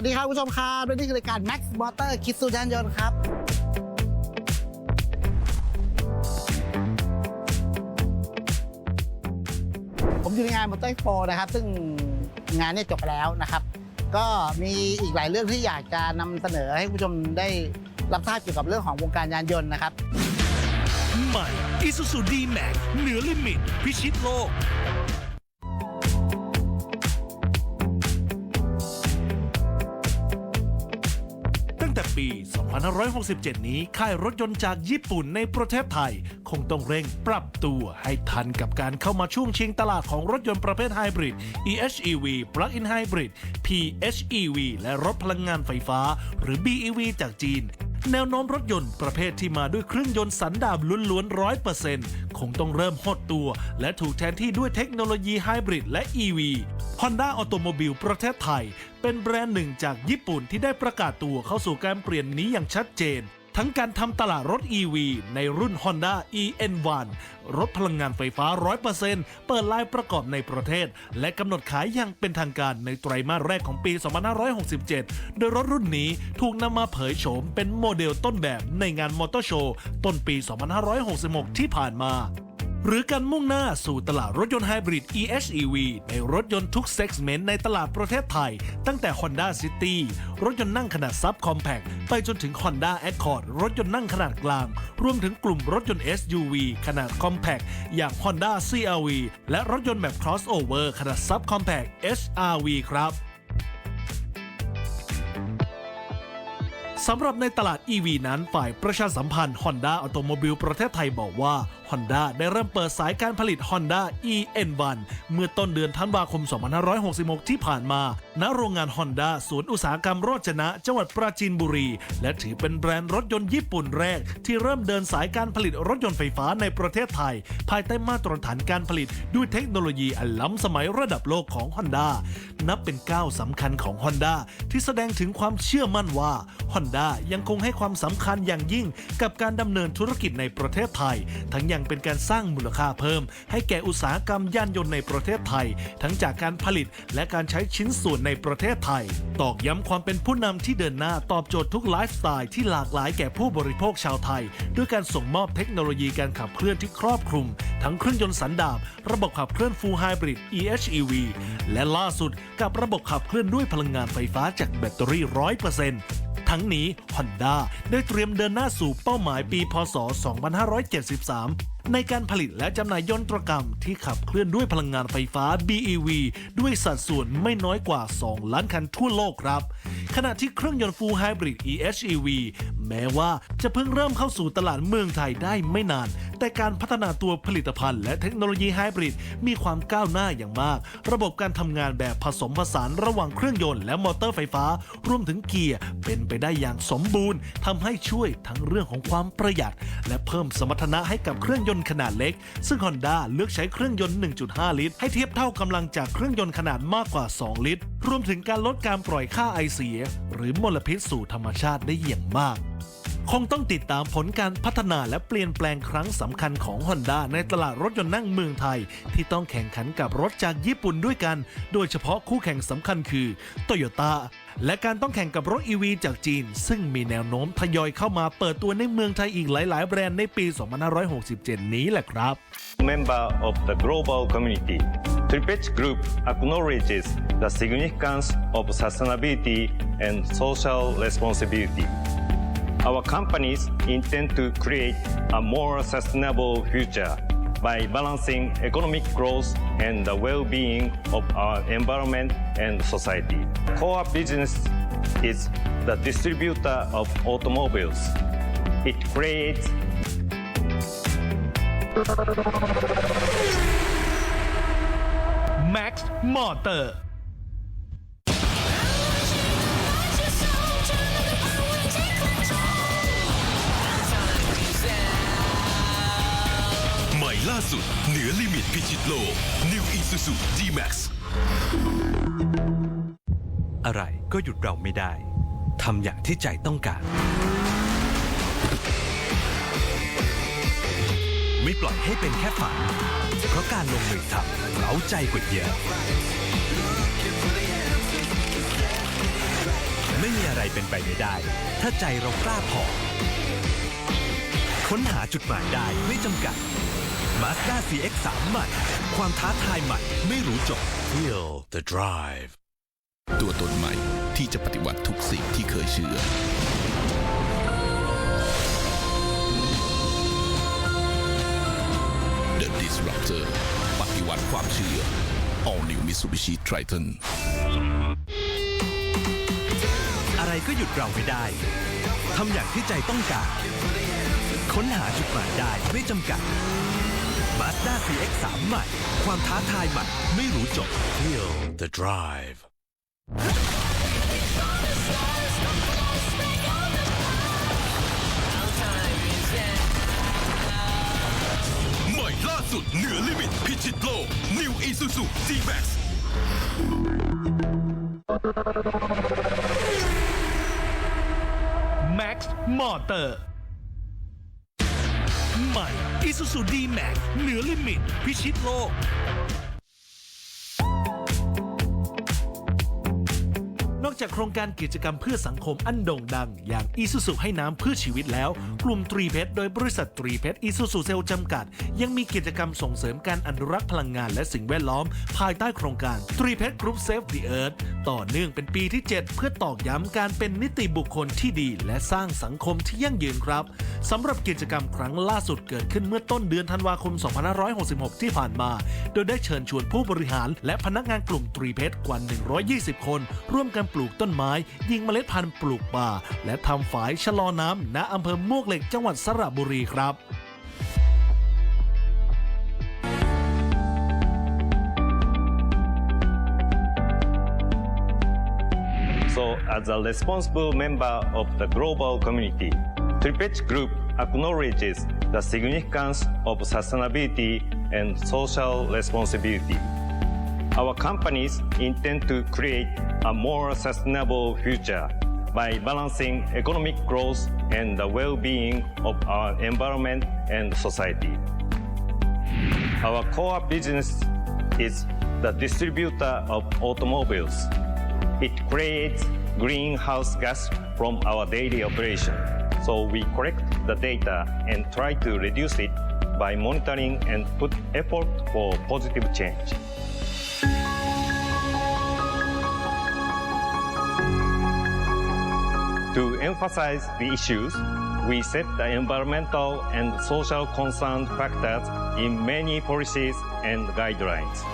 วัสดีครับคุณผู้ชมครับและนี่คือรายการ Max Motor คิดสู่ยานยนต์ครับ ผมอยู่ในงาน Motor Expo นะครับ ซึ่งงานเนี่ยจบไปแล้วนะครับ ก็มีอีกหลายเรื่องที่อยากจะนำเสนอให้คุณผู้ชมได้รับทราบเกี่ยวกับเรื่องของวงการยานยนต์นะครับ ใหม่ Isuzu D-Max เหนือลิมิต พิชิตโลก 2567 นี้ค่ายรถยนต์จากญี่ปุ่นในประเทศไทย คงต้องเร่งปรับตัวให้ทันกับการเข้ามาช่วงชิงตลาดของรถยนต์ประเภทไฮบริด EHEV Plug-in Hybrid PHEV และรถพลังงานไฟฟ้า หรือ BEV จากจีน แนวโน้มรถยนต์ประเภทที่มาด้วยเครื่องยนต์สันดาบล้วนๆร้อยเปอร์เซ็นต์คงต้องเริ่มหดตัว และถูกแทนที่ด้วยเทคโนโลยีไฮบริดและ EV Honda Automobile ประเทศไทย เป็นแบรนด์หนึ่งจากญี่ปุ่นที่ได้ประกาศตัวเข้าสู่การเปลี่ยนนี้อย่างชัดเจน ทั้งการทำตลาดรถ EV ในรุ่น Honda EN1 รถพลังงานไฟฟ้า 100%เปิดไลน์ประกอบในประเทศ และกำหนดขายอย่างเป็นทางการในไตรมาสแรกของปี 2567 โดยรถรุ่นนี้ถูกนำมาเผยโฉมเป็นโมเดลต้นแบบในงานมอเตอร์โชว์ต้นปี 2566 ที่ผ่านมา หรือการมุ่งหน้าสู่ตลาดรถยนต์ไฮบริด EHEV ในรถยนต์ทุกเซกเมนต์ในตลาดประเทศไทย ตั้งแต่ Honda City รถยนต์นั่งขนาดซับคอมแพคไปจนถึง Honda Accord รถยนต์นั่งขนาดกลาง รวมถึงกลุ่มรถยนต์ SUV ขนาดคอมแพคอย่าง Honda CRV และรถยนต์แบบ crossover ขนาดซับคอมแพค HRV ครับสำหรับในตลาด EV นั้นฝ่ายประชาสัมพันธ์ Honda Automobile ประเทศไทยบอกว่า Honda ได้เริ่มเปิดสายการผลิต Honda EN1 เมื่อต้นเดือนธันวาคม 2566 ที่ผ่านมา ณ โรงงาน Honda สวนย์อุตสาหกรรมโรจนะ จังหวัดปราจีนบุรี และถือเป็นแบรนด์รถยนต์ญี่ปุ่นแรก ที่เริ่มเดินสายการผลิตรถยนต์ไฟฟ้าในประเทศไทย ภายใต้มาตรฐานการผลิตด้วยเทคโนโลยีอันล้ำสมัยระดับโลกของ Honda นับเป็นก้าวสำคัญของ Honda ที่แสดงถึงความเชื่อมั่นว่า Honda ยังคงให้ความสำคัญอย่างยิ่งกับการดำเนินธุรกิจในประเทศไทย ทั้งยังเป็นการสร้างมูลค่าเพิ่ม ให้แก่อุตสาหกรรมยานยนต์ในประเทศไทย ทั้งจากการผลิตและการใช้ชิ้นส่วนในประเทศไทย ตอกย้ำความเป็นผู้นำที่เดินหน้าตอบโจทย์ทุกไลฟ์สไตล์ที่หลากหลายแก่ผู้บริโภคชาวไทย ด้วยการส่งมอบเทคโนโลยีการขับเคลื่อนที่ครอบคลุม ทั้งเครื่องยนต์สันดาประบบขับเคลื่อน Full Hybrid EHEV และล่าสุดกับระบบขับเคลื่อนด้วยพลังงานไฟฟ้าจากแบตเตอรี่ 100% ทั้งนี้ Honda ได้เตรียมเดินหน้าสู่เป้าหมายปีพศ 2573 ในการผลิตและจำหน่ายยนตรกรรมที่ขับเคลื่อนด้วยพลังงานไฟฟ้า BEV ด้วยสัดส่วนไม่น้อยกว่า 2 ล้านคันทั่วโลกครับ ขณะที่เครื่องยนต์ Full Hybrid EHEV แม้ว่าจะเพิ่งเริ่มเข้าสู่ตลาดเมืองไทยได้ไม่นาน แต่การพัฒนาตัวผลิตภัณฑ์และเทคโนโลยีไฮบริดมีความก้าวหน้าอย่างมาก ระบบการทำงานแบบผสมผสานระหว่างเครื่องยนต์และมอเตอร์ไฟฟ้า รวมถึงเกียร์เป็นไปได้อย่างสมบูรณ์ทำให้ช่วยทั้งเรื่องของความประหยัด และเพิ่มสมรรถนะให้กับเครื่องยนต์ขนาดเล็ก ซึ่ง Honda เลือกใช้เครื่องยนต์ 1.5 ลิตร ให้เทียบเท่ากำลังจากเครื่องยนต์ขนาดมากกว่า 2 ลิตร รวมถึงการลดการปล่อยค่าไอเสีย หรือมลพิษสู่ธรรมชาติได้อย่างมาก คงต้องติดตามผลการพัฒนาและเปลี่ยนแปลงครั้งสำคัญของ Honda ในตลาดรถยนต์นั่งเมืองไทย ที่ต้องแข่งขันกับรถจากญี่ปุ่นด้วยกัน โดยเฉพาะคู่แข่งสำคัญคือ Toyota และการต้องแข่งกับรถ EV จากจีน ซึ่งมีแนวโน้มทยอยเข้ามาเปิดตัวในเมืองไทยอีกหลาย ๆ แบรนด์ในปี 2567 นี้แหละครับ member of the global community. Tripech Group acknowledges the significance of sustainability and social responsibility. Our companies intend to create a more sustainable future by balancing economic growth and the well-being of our environment and society. Core business is the distributor of automobiles. It creates Max Motor าสุด เหนือลิมิตพิชิตโลก New Isuzu D-Max อะไรก็หยุดเราไม่ได้ ทำอย่างที่ใจต้องการ ไม่ปล่อยให้เป็นแค่ฝัน เพราะการลงมือทำเราใจกว่าเยอะไม่มีอะไรเป็นไปไม่ได้ ถ้าใจเรากล้าพอ ค้นหาจุดหมายได้ไม่จำกัด Mazda CX-3 ใหม่ ความท้าทายใหม่ ไม่รู้จบ Feel the drive ตัวตนใหม่ที่จะปฏิวัติทุกสิ่งที่เคยเชื่อ The Disruptor ปฏิวัติความเชื่อ All New Mitsubishi Triton อะไรก็หยุดเราไม่ได้ ทำอย่างที่ใจต้องการ ค้นหาจุดหมายได้ไม่จำกัด Mazda CX-3 ใหม่ ความท้าทายใหม่ไม่รู้จบ Feel the drive ใหม่ล่าสุดเหนือลิมิตพิชิตโลก New Isuzu D-Max Max Motor ใหม่ Isuzu D-Max เหนือลิมิต พิชิตโลก จากโครงการกิจกรรมเพื่อสังคมอันโด่งดัง อย่างอีซูซูให้น้ำเพื่อชีวิตแล้ว กลุ่มตรีเพชรโดยบริษัทตรีเพชรอีซูซูเซลจำกัด ยังมีกิจกรรมส่งเสริมการอนุรักษ์พลังงานและสิ่งแวดล้อม ภายใต้โครงการตรีเพชรกรุ๊ปเซฟดีเอิร์ธต่อเนื่องเป็นปีที่ 7 เพื่อตอกย้ำการเป็นนิติบุคคลที่ดี และสร้างสังคมที่ยั่งยืนครับสำหรับกิจกรรมครั้งล่าสุดเกิดขึ้นเมื่อต้นเดือนธันวาคม 2566 ที่ผ่านมา โดยได้เชิญชวนผู้บริหาร และพนักงานกลุ่มตรีเพชรกว่า 120 คน ร่วมกันปลูกกต้นไม้ ยิงเมล็ดพันธุ์ปลูกป่า และทำฝายชะลอน้ำณอำเภอมวกเหล็กจังหวัดสระบุรีครับ So, as a responsible member of the global community, Tripech Group acknowledges the significance of sustainability and social responsibility. Our companies intend to create a more sustainable future by balancing economic growth and the well-being of our environment and society. Our core business is the distributor of automobiles. It creates greenhouse gas from our daily operation. So we collect the data and try to reduce it by monitoring and put effort for positive change. To emphasize the issues, we set the environmental and social concern factors in many policies and guidelines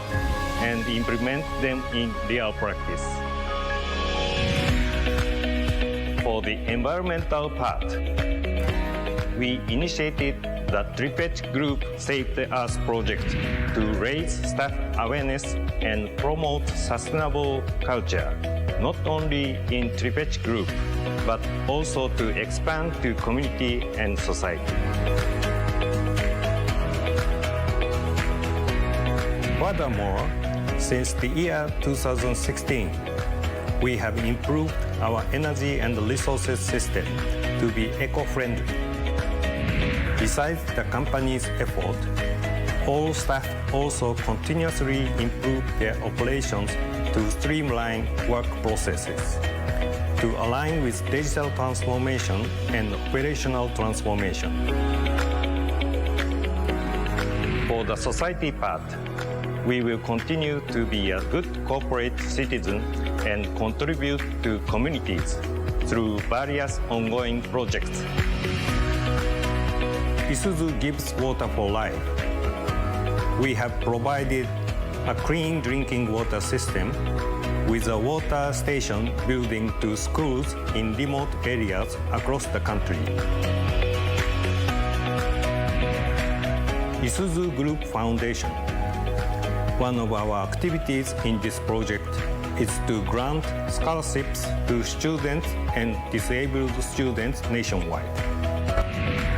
and implement them in real practice. For the environmental part, we initiated the Tripech Group Save the Earth project to raise staff awareness and promote sustainable culture, not only in Tripech Group, but also to expand to community and society. Furthermore, since the year 2016, we have improved our energy and resources system to be eco-friendly. Besides the company's effort, all staff also continuously improve their operations to streamline work processes, to align with digital transformation and operational transformation. For the society part, we will continue to be a good corporate citizen and contribute to communities through various ongoing projects. Isuzu gives water for life. We have provided a clean drinking water system with a water station building to schools in remote areas across the country. Isuzu Group Foundation. One of our activities in this project is to grant scholarships to students and disabled students nationwide.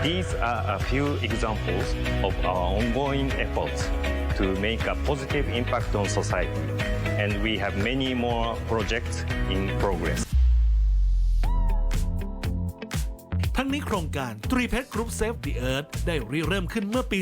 These are a few examples of our ongoing efforts to make a positive impact on society, and we have many more projects in progress. นี้โครงการตรีเพชรกรุ๊ปเซฟ the Earth ได้ริเริ่มขึ้นเมื่อปี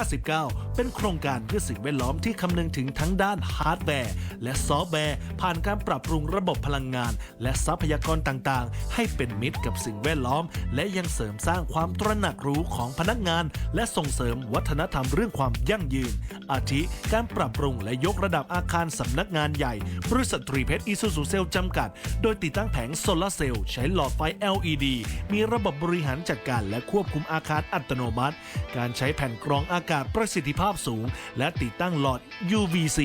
2559 เป็นโครงการเพื่อสิ่งแวดล้อมที่คำนึงถึงทั้งด้านฮาร์ดแวร์ และซอฟต์แวร์ ผ่านการปรับปรุงระบบพลังงาน และทรัพยากรต่างๆ ให้เป็นมิตรกับสิ่งแวดล้อม และยังเสริมสร้างความตระหนักรู้ของพนักงาน และส่งเสริมวัฒนธรรมเรื่องความยั่งยืน อาทิการปรับปรุงและยกระดับอาคารสำนักงานใหญ่บริษัทตรีเพชรอีซูซูเซลจำกัด โดยติดตั้งแผงโซลาร์เซลล์ใช้หลอดไฟ LED มีระบบบริหารจัดการและควบคุมอาคารอัตโนมัติ การใช้แผ่นกรองอากาศประสิทธิภาพสูง และติดตั้งหลอด UVC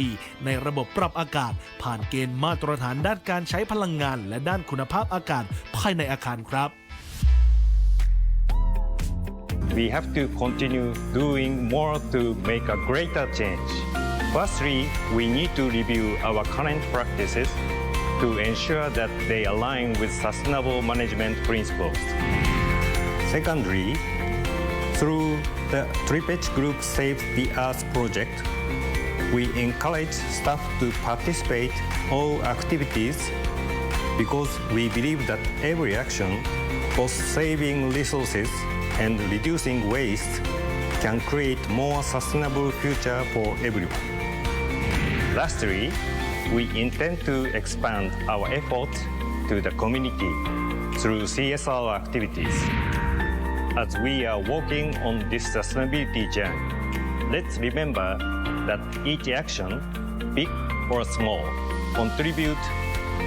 ในระบบปรับอากาศ ผ่านเกณฑ์มาตรฐานด้านการใช้พลังงาน และด้านคุณภาพอากาศภายในอาคารครับ We have to continue doing more to make a greater change. Firstly, we need to review our current practices to ensure that they align with sustainable management principles. Secondly, through the Tripech Group Save the Earth project, we encourage staff to participate all activities because we believe that every action, both saving resources and reducing waste, can create more sustainable future for everyone. Lastly, we intend to expand our efforts to the community through CSR activities. As we are working on this sustainability journey, let's remember that each action, big or small, contribute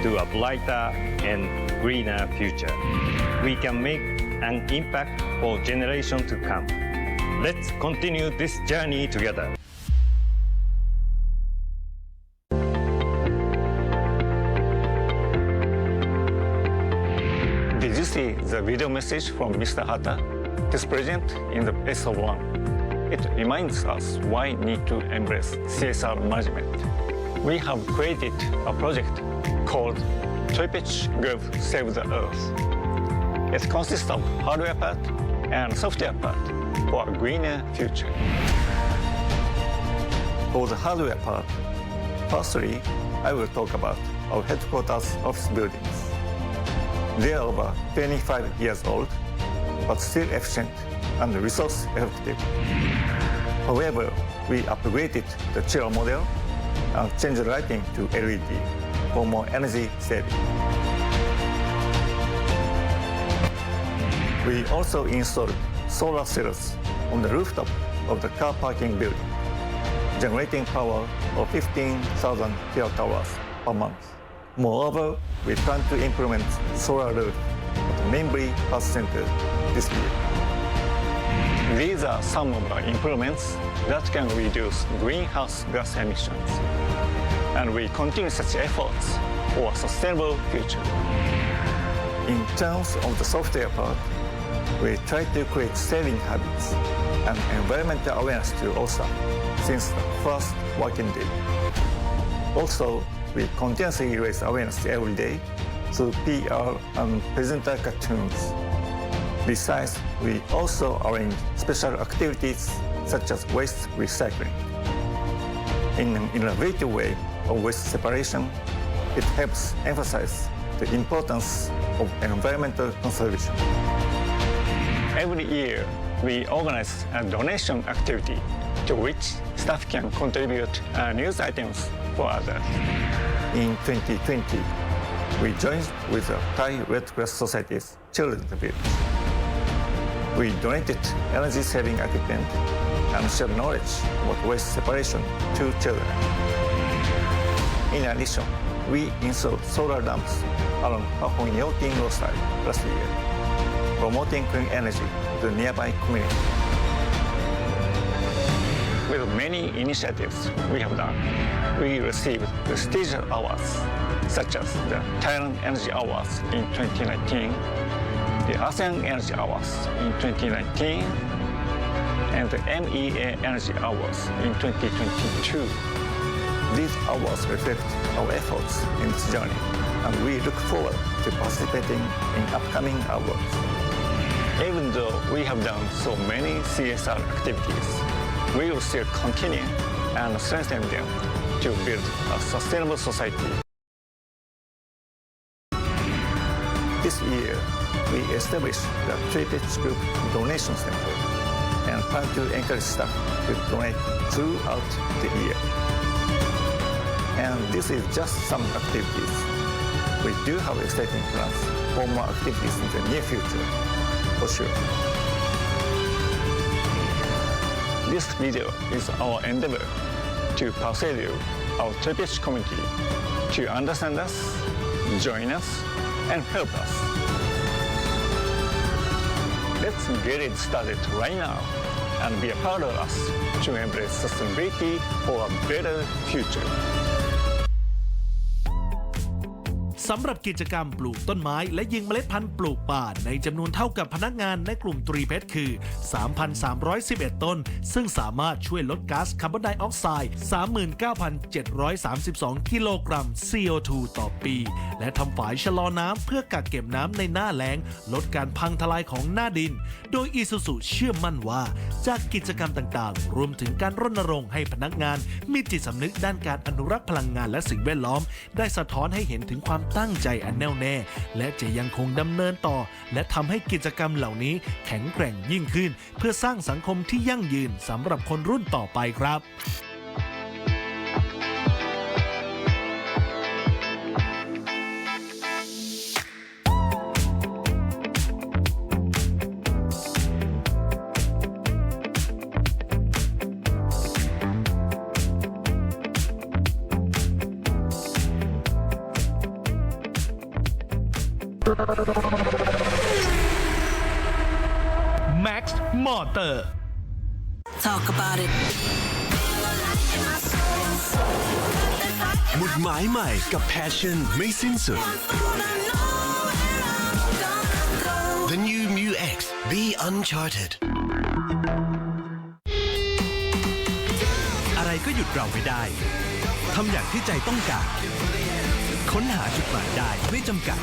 to a brighter and greener future. We can make an impact for generations to come. Let's continue this journey together. Did you see the video message from Mr. Hata? This present in the SO1. It reminds us why we need to embrace CSR management. We have created a project called Tripitch Group Save the Earth. It consists of hardware part and software part for a greener future. For the hardware part, firstly, I will talk about our headquarters office buildings. They are over 25 years old, but still efficient and resource effective. However, we upgraded the chiller model and changed the lighting to LED for more energy saving. We also installed solar cells on the rooftop of the car parking building, generating power of 15,000 kilowatt hours per month. Moreover, we plan to implement solar roof at the Center this year. These are some of our improvements that can reduce greenhouse gas emissions. And we continue such efforts for a sustainable future. In terms of the software part, we try to create saving habits and environmental awareness to staff since the first working day. Also, we continuously raise awareness every day through PR and presenter cartoons. Besides, we also arrange special activities such as waste recycling. In an innovative way of waste separation, it helps emphasize the importance of environmental conservation. Every year, we organize a donation activity to which staff can contribute uh, news items for others. In 2020, we joined with the Thai Red Cross Society's Children's Village. We donated energy-saving equipment and shared knowledge about waste separation to children. In addition, we installed solar lamps along Pahong Yoting roadside last year, promoting clean energy to the nearby community. With many initiatives we have done, we received prestigious awards such as the Thailand Energy Awards in 2019, the ASEAN Energy Awards in 2019, and the MEA Energy Awards in 2022. These awards reflect our efforts in this journey, and we look forward to participating in upcoming awards. Even though we have done so many CSR activities, we will still continue and strengthen them to build a sustainable society. This year, we uh, established the Tripitch Group Donation Center and plan to encourage staff to donate throughout the year. And this is just some activities. We do have exciting plans for more activities in the near future, for sure. This video is our endeavor to persuade you, our Turkish community, to understand us, join us, and help us. Let's get it started right now and be a part of us to embrace sustainability for a better future. สำหรับกิจกรรมปลูกต้นไม้และยิงเมล็ดพันธุ์ปลูกป่าในจำนวนเท่ากับพนักงานในกลุ่มตรีเพชรคือ 3,311 ต้น ซึ่งสามารถช่วยลดก๊าซคาร์บอนไดออกไซด์ 39,732 กิโลกรัม CO2 ต่อปี และทำฝายชะลอน้ำเพื่อกักเก็บน้ำในหน้าแล้ง ลดการพังทลายของหน้าดิน โดยอีซูซูเชื่อมั่นว่า จากกิจกรรมต่างๆ รวมถึงการรณรงค์ให้พนักงาน มีจิตสำนึกด้านการอนุรักษ์พลังงานและสิ่งแวดล้อม ได้สะท้อนให้เห็นถึงความตั้งั้งใจอันแน่วแน่ และจะยังคงดำเนินต่อ และทำให้กิจกรรมเหล่านี้แข็งแกร่งยิ่งขึ้น เพื่อสร้างสังคมที่ยั่งยืนสำหรับคนรุ่นต่อไปครับ Motor Talk about it. หมุดหมายใหม่กับ Passion ไม่สิ้นสุด The new Mu X Be Uncharted. อะไรก็หยุดเราไม่ได้ ทำอย่างที่ใจต้องการ ค้นหาจุดหมายได้ไม่จำกัด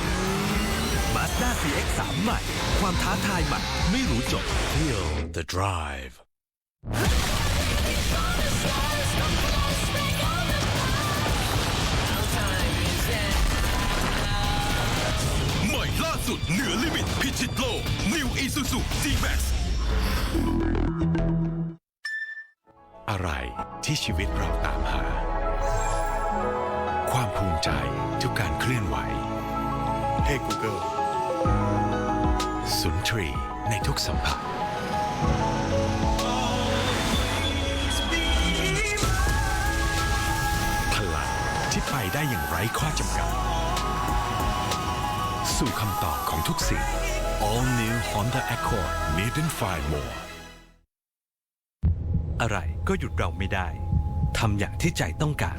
Mazda CX-3 ใหม่ ความท้าทายใหม่ไม่รู้จบ Feel the drive ใหม่ล่าสุดเหนือลิมิตพิชิตโลก New Isuzu D-Max อะไรที่ชีวิตเราตามหา ความภูมิใจทุกการเคลื่อนไหว Hey Google สุนทรีในทุกสัมผัส พลังที่ไปได้อย่างไร้ข้อจำกัด สู่คำตอบของทุกสิ่ง All New Honda Accord Made in Five More อะไรก็หยุดเราไม่ได้ ทำอย่างที่ใจต้องการ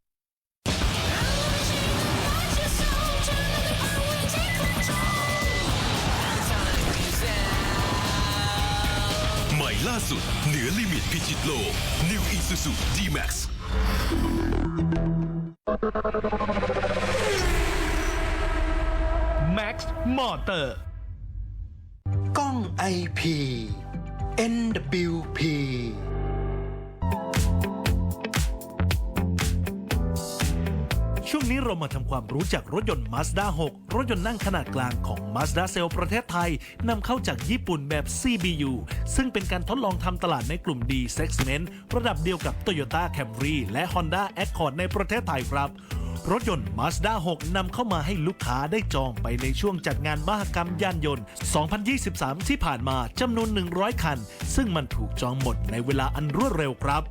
ล่าสุด เหนือลิมิตพิชิตโลก New Isuzu D-Max Max Motor กล้อง IP NWP ช่วงนี้ เรามาทำความรู้จักรถยนต์ Mazda 6 รถยนต์นั่งขนาดกลางของ Mazda c e l l ประเทศไทยนำเข้าจากญี่ปุ่นแบบ CBU ซึ่งเป็นการทดลองทำตลาดในกลุ่ม D Segment ระดับเดียวกับ Toyota Camry และ Honda Accord ในประเทศไทยครับรถยนต์ Mazda 6 นำเข้ามาให้ลูกค้าได้จองไปในช่วงจัดงานมหกรรมยานยนต์ 2023 ที่ผ่านมาจำนวน 100 คัน ซึ่งมันถูกจองหมดในเวลาอันรวดเร็วครับ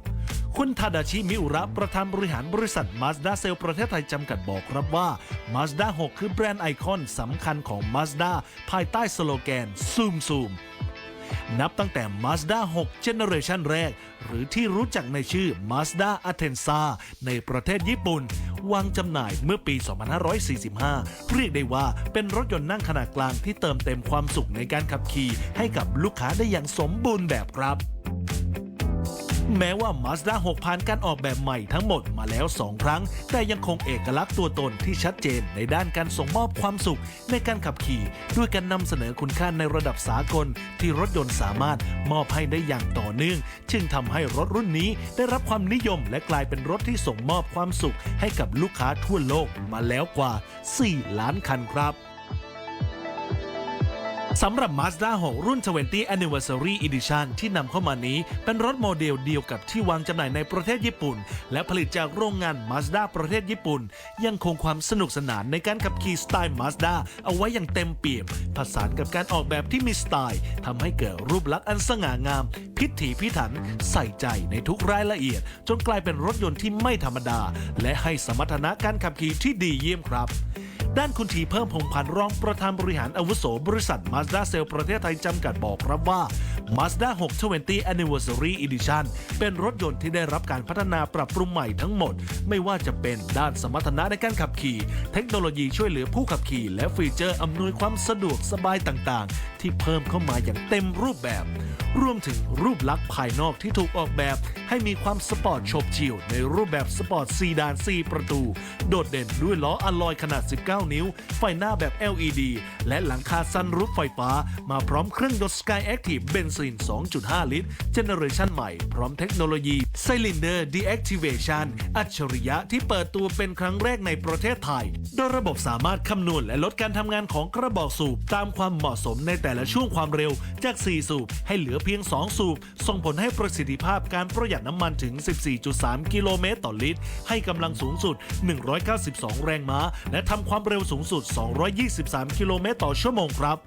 คุณทาดาชิมิอุระประธานบริหารบริษัท Mazda c e l l ประเทศไทยจำกัดบอกครับว่า Mazda 6 คือแบรนด์ไอคอนสำคัญของ Mazda ภายใต้สโลแกน Zoom Zoom นับตั้งแต่ Mazda 6 Generation แรก หรือที่รู้จักในชื่อ Mazda Atenza ในประเทศญี่ปุ่น วางจำหน่ายเมื่อปี 2545 เรียกได้ว่าเป็นรถยนต์นั่งขนาดกลางที่เติมเต็มความสุขในการขับขี่ให้กับลูกค้าได้อย่างสมบูรณ์แบบครับ แม้ว่า Mazda 6ผ่านการออกแบบใหม่ทั้งหมดมาแล้ว 2 ครั้ง แต่ยังคงเอกลักษณ์ตัวตนที่ชัดเจนในด้านการส่งมอบความสุขในการขับขี่ ด้วยการนำเสนอคุณค่าในระดับสากล ที่รถยนต์สามารถมอบให้ได้อย่างต่อเนื่อง จึงทำให้รถรุ่นนี้ได้รับความนิยมและกลายเป็นรถที่ส่งมอบความสุข ให้กับลูกค้าทั่วโลกมาแล้วกว่า 4 ล้านคันครับ สำหรับ Mazda 6 รุ่น 20 Anniversary Edition ที่นำเข้ามานี้ เป็นรถโมเดลเดียวกับที่วางจำหน่ายในประเทศญี่ปุ่น และผลิตจากโรงงาน Mazda ประเทศญี่ปุ่น ยังคงความสนุกสนานในการขับขี่สไตล์ Mazda เอาไว้อย่างเต็มเปี่ยม ผสานกับการออกแบบที่มีสไตล์ทำให้เกิดรูปลักษณ์อันสง่างาม พิถีพิถัน ใส่ใจในทุกรายละเอียด จนกลายเป็นรถยนต์ที่ไม่ธรรมดา และให้สมรรถนะการขับขี่ที่ดีเยี่ยมครับ ด้านคุณทีเพิ่มพงพันธ์รองประธานบริหารอาวุโสบริษัท Mazda c e l l ประเทศไทยจำกัดบอกครับว่า Mazda 6 20 Anniversary Edition เป็นรถยนต์ที่ได้รับการพัฒนาปรับปรุงใหม่ทั้งหมด ไม่ว่าจะเป็นด้านสมรรถนะในการขับขี่ เทคโนโลยีช่วยเหลือผู้ขับขี่ และฟีเจอร์อำนวยความสะดวกสบายต่างๆ ที่เพิ่มเข้ามาอย่างเต็มรูปแบบ รวมถึงรูปลักษณ์ภายนอกที่ถูกออกแบบ ให้มีความสปอร์ตโฉบเฉี่ยวในรูปแบบสปอร์ตซีดาน4ประตู โดดเด่นด้วยล้ออะลอยขนาด 19นิ้ว ไฟหน้าแบบ LED และหลังคาซันรูฟไฟฟ้า มาพร้อมเครื่องยนต์ Sky Active เบนซิน 2.5 ลิตร เจเนอเรชันใหม่ พร้อมเทคโนโลยี Cylinder Deactivation อัจฉริยะที่เปิดตัวเป็นครั้งแรกในประเทศไทย โดยระบบสามารถคำนวณและลดการทำงานของกระบอกสูบ ตามความเหมาะสมในแต่ละช่วงความเร็วจาก 4 สูบ ให้เหลือเพียง 2 สูบ ส่งผลให้ประสิทธิภาพการประหยัดน้ำมันถึง 14.3 กิโลเมตรต่อลิตร ให้กำลังสูงสุด 192 แรงม้า และทำความเร็วสูงสุด 223 กิโลเมตรต่อชั่วโมงครับ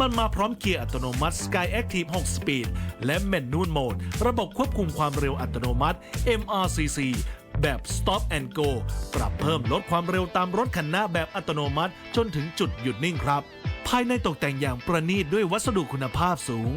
มันมาพร้อมเกียร์อัตโนมัติ Sky Active 6 Speed และ Manual Mode ระบบควบคุมความเร็วอัตโนมัติ MRCC แบบ Stop and Go ปรับเพิ่มลดความเร็วตามรถคันหน้าแบบอัตโนมัติจนถึงจุดหยุดนิ่งครับ ภายในตกแต่งอย่างประณีตด้วยวัสดุคุณภาพสูง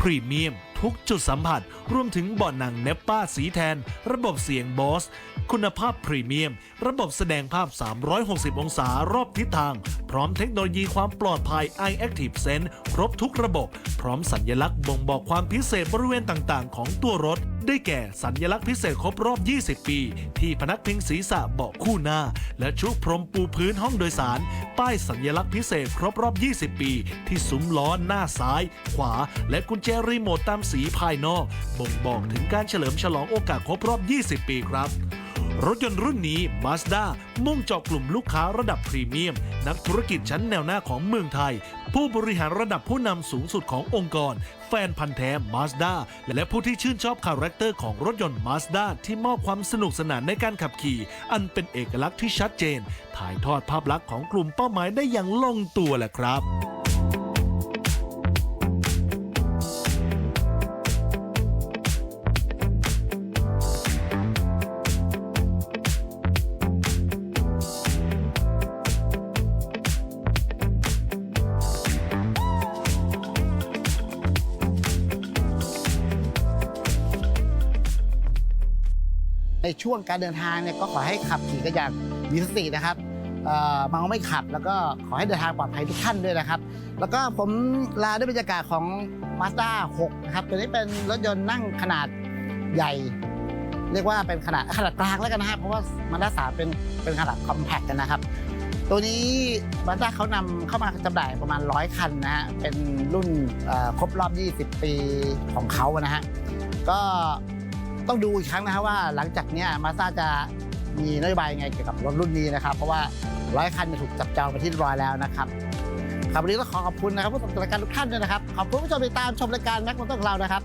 พรีเมียมทุกจุดสัมผัส รวมถึงเบาะหนังเนปป้าสีแทน ระบบเสียงบอส คุณภาพพรีเมียม ระบบแสดงภาพ 360 องศารอบทิศทาง พร้อมเทคโนโลยีความปลอดภัย iActive Sense ครบทุกระบบ พร้อมสัญลักษณ์บ่งบอกความพิเศษบริเวณต่างๆ ของตัวรถ ได้แก่สัญลักษณ์พิเศษครบรอบ 20 ปี ที่พนักพิงศีรษะเบาะคู่หน้า และชุพรมปูพื้นห้องโดยสาร ป้ายสัญลักษณ์พิเศษครบรอบ 20 ปี ที่ซุ้มล้อหน้าซ้าย ขวา และกุญแจรีโมทตามสีภายนอก บ่งบอกถึงการเฉลิมฉลองโอกาสครบรอบ 20 ปีครับ รถยนต์รุ่นนี้ Mazda มุ่งเจาะกลุ่มลูกค้าระดับพรีเมียม นักธุรกิจชั้นแนวหน้าของเมืองไทย ผู้บริหารระดับผู้นำสูงสุดขององค์กร แฟนพันธ์แท้ Mazda และผู้ที่ชื่นชอบคาแรคเตอร์ของรถยนต์ Mazda ที่มอบความสนุกสนานในการขับขี่ อันเป็นเอกลักษณ์ที่ชัดเจน ถ่ายทอดภาพลักษณ์ของกลุ่มเป้าหมายได้อย่างลงตัวแหละครับ ในช่วงการเดินทางเนี่ยก็ขอให้ขับขี่กันอย่างมีสตินะครับเอ่อเมาไม่ขับแล้วก็ขอให้เดินทางปลอดภัยทุกท่านด้วยนะครับ แล้วก็ผมลาด้วยบรรยากาศของ Mazda 6 นะครับตัวนี้เป็นรถยนต์นั่งขนาดใหญ่ เรียกว่าเป็นขนาดขนาดกลางแล้วกันนะครับเพราะว่า Mazda 3เป็นเป็นขนาดคอมแพคกันนะครับ ตัวนี้ Mazda เขานำเข้ามาจำหน่ายประมาณ 100 คันนะฮะเป็นรุ่นครบรอบ 20 ปีของเขานะฮะก็ ต้องดูอีกครั้งนะครับว่าหลังจากนี้มาซ่าจะมีนโยบายยังไงเกี่ยวกับรถรุ่นนี้นะครับ เพราะว่าร้อยคันเนี่ยถูกจับจองไปที่ร้อยแล้วนะครับครับวันนี้ก็ขอขอบคุณนะครับผู้ชมรายการทุกท่านด้วยนะครับ ขอบคุณผู้ชมที่ตามชมรายการแม็กมอเตอร์ของเรานะครับ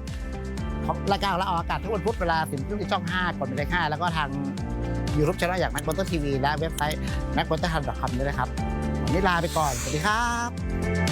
รายการของเราออกอากาศทุกวันพุธเวลาสิบทุ่มที่ช่อง 5 กดหมายเลข5แล้วก็ทางยูทูบช่องอย่างแม็กมอเตอร์ทีวีและเว็บไซต์ m a c m o t o r h u b c o m ด้วยนะครับวันนี้ลาไปก่อน สวัสดีครับ